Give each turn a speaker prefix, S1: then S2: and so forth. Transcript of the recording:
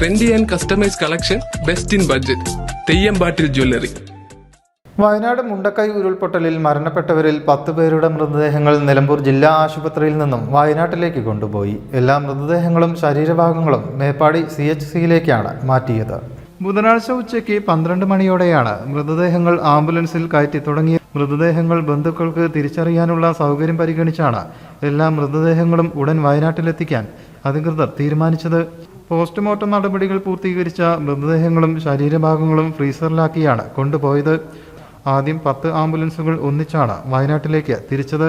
S1: Trendy and customise collection best in budget Theyyampattil jewellery
S2: Wayanad Mundakkai ഉരുൾപൊട്ടലിൽ മരണപ്പെട്ടവരിൽ പത്ത് പേരുടെ മൃതദേഹങ്ങൾ നിലമ്പൂർ ജില്ലാ ആശുപത്രിയിൽ നിന്നും വയനാട്ടിലേക്ക് കൊണ്ടുപോയി. എല്ലാ മൃതദേഹങ്ങളും ശരീരഭാഗങ്ങളും മേപ്പാടി സി എച്ച് സിയിലേക്കാണ് മാറ്റിയത്. ബുധനാഴ്ച ഉച്ചയ്ക്ക് പന്ത്രണ്ട് മണിയോടെയാണ് മൃതദേഹങ്ങൾ ആംബുലൻസിൽ കയറ്റി തുടങ്ങിയ മൃതദേഹങ്ങൾ ബന്ധുക്കൾക്ക് തിരിച്ചറിയാനുള്ള സൗകര്യം പരിഗണിച്ചാണ് എല്ലാ മൃതദേഹങ്ങളും ഉടൻ വയനാട്ടിലെത്തിക്കാൻ അധികൃതർ തീരുമാനിച്ചത്. പോസ്റ്റ്മോർട്ടം നടപടികൾ പൂർത്തീകരിച്ച മൃതദേഹങ്ങളും ശരീരഭാഗങ്ങളും ഫ്രീസറിലാക്കിയാണ് കൊണ്ടുപോയത്. ആദ്യം പത്ത് ആംബുലൻസുകൾ ഒന്നിച്ചാണ് വയനാട്ടിലേക്ക് തിരിച്ചത്.